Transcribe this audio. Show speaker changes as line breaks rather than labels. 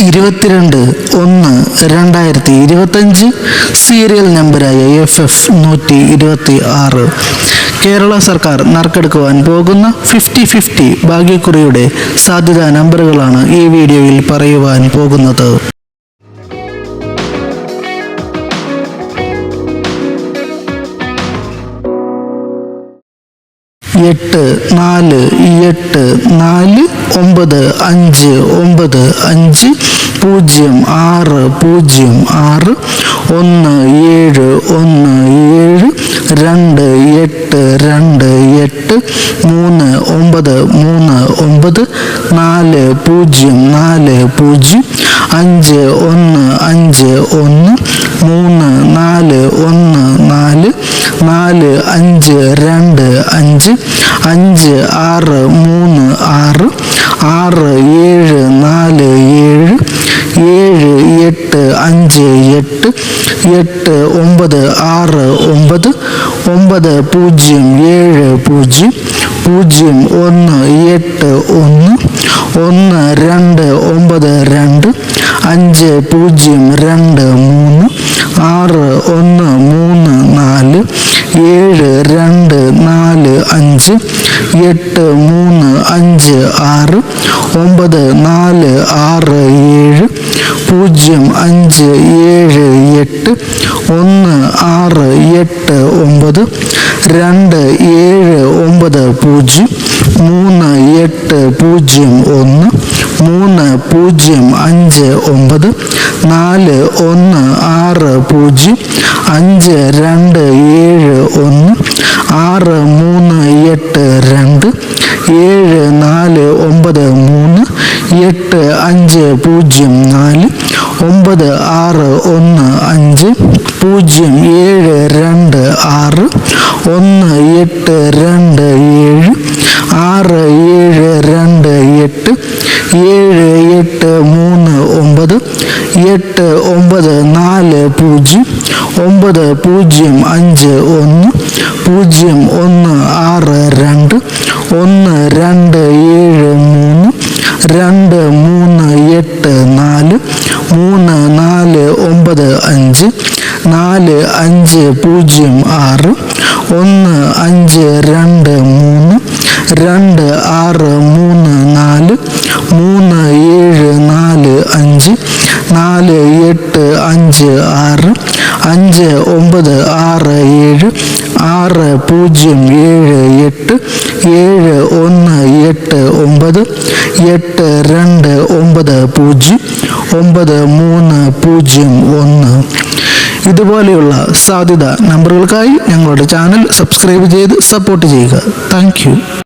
ഇരുപത്തിരണ്ട് ഒന്ന് രണ്ടായിരത്തി ഇരുപത്തഞ്ച് സീരിയൽ നമ്പറായ എഫ് എഫ് നൂറ്റി ഇരുപത്തി ആറ്. കേരള സർക്കാർ നറുക്കെടുക്കുവാൻ പോകുന്ന ഫിഫ്റ്റി ഫിഫ്റ്റി ഭാഗ്യക്കുറിയുടെ സാധ്യതാ നമ്പറുകളാണ് ഈ വീഡിയോയിൽ പറയുവാൻ പോകുന്നത്. എട്ട് നാല് എട്ട് നാല് ഒമ്പത് അഞ്ച് ഒമ്പത് അഞ്ച് പൂജ്യം ആറ് പൂജ്യം ആറ് ഒന്ന് ഏഴ് ഒന്ന് ഏഴ് രണ്ട് എട്ട് രണ്ട് എട്ട് മൂന്ന് ഒമ്പത് മൂന്ന് ഒമ്പത് നാല് പൂജ്യം നാല് പൂജ്യം അഞ്ച് ഒന്ന് അഞ്ച് ഒന്ന് മൂന്ന് നാല് ഒന്ന് നാല് നാല് അഞ്ച് രണ്ട് അഞ്ച് അഞ്ച് ആറ് മൂന്ന് ആറ് ആറ് ഏഴ് നാല് ഏഴ് ഏഴ് എട്ട് അഞ്ച് എട്ട് എട്ട് ഒമ്പത് ആറ് ഒമ്പത് ഒമ്പത് പൂജ്യം ഏഴ് പൂജ്യം പൂജ്യം ഒന്ന് എട്ട് ഒന്ന് ഒന്ന് രണ്ട് ഒമ്പത് രണ്ട് അഞ്ച് പൂജ്യം രണ്ട് മൂന്ന് ആറ് ഒന്ന് മൂന്ന് നാല് ഏഴ് രണ്ട് നാല് അഞ്ച് എട്ട് മൂന്ന് അഞ്ച് ആറ് ഒമ്പത് നാല് ആറ് ഏഴ് പൂജ്യം അഞ്ച് ഏഴ് എട്ട് ഒന്ന് ആറ് എട്ട് ഒമ്പത് രണ്ട് ഏഴ് ഒമ്പത് പൂജ്യം മൂന്ന് എട്ട് പൂജ്യം ഒന്ന് മൂന്ന് പൂജ്യം അഞ്ച് ഒമ്പത് നാല് ഒന്ന് ആറ് പൂജ്യം അഞ്ച് രണ്ട് ഏഴ് ഒന്ന് ആറ് മൂന്ന് എട്ട് രണ്ട് ഏഴ് നാല് ഒമ്പത് മൂന്ന് എട്ട് അഞ്ച് പൂജ്യം നാല് ഒമ്പത് ആറ് ഒന്ന് അഞ്ച് പൂജ്യം ഏഴ് രണ്ട് ആറ് ഒന്ന് എട്ട് രണ്ട് ഏഴ് ആറ് ഏഴ് രണ്ട് എട്ട് ഏഴ് എട്ട് മൂന്ന് ഒമ്പത് എട്ട് ഒമ്പത് നാല് പൂജ്യം ഒമ്പത് പൂജ്യം അഞ്ച് ഒന്ന് പൂജ്യം ഒന്ന് ആറ് രണ്ട് ഒന്ന് രണ്ട് ഏഴ് മൂന്ന് രണ്ട് മൂന്ന് നാല് മൂന്ന് നാല് ഒമ്പത് അഞ്ച് നാല് അഞ്ച് പൂജ്യം ആറ് ഒന്ന് അഞ്ച് രണ്ട് മൂന്ന് രണ്ട് ആറ് മൂന്ന് നാല് മൂന്ന് ഏഴ് നാല് അഞ്ച് നാല് എട്ട് അഞ്ച് ആറ് അഞ്ച് ഒമ്പത് ആറ് ഏഴ് ആറ് പൂജ്യം ഏഴ് എട്ട് ഏഴ് ഒന്ന് എട്ട് ഒമ്പത് എട്ട് രണ്ട് ഒമ്പത് പൂജ്യം ഒമ്പത് മൂന്ന് പൂജ്യം ഒന്ന്. ഇതുപോലെയുള്ള സാധ്യത നമ്പറുകൾക്കായി ഞങ്ങളുടെ ചാനൽ സബ്സ്ക്രൈബ് ചെയ്ത് സപ്പോർട്ട് ചെയ്യുക. താങ്ക്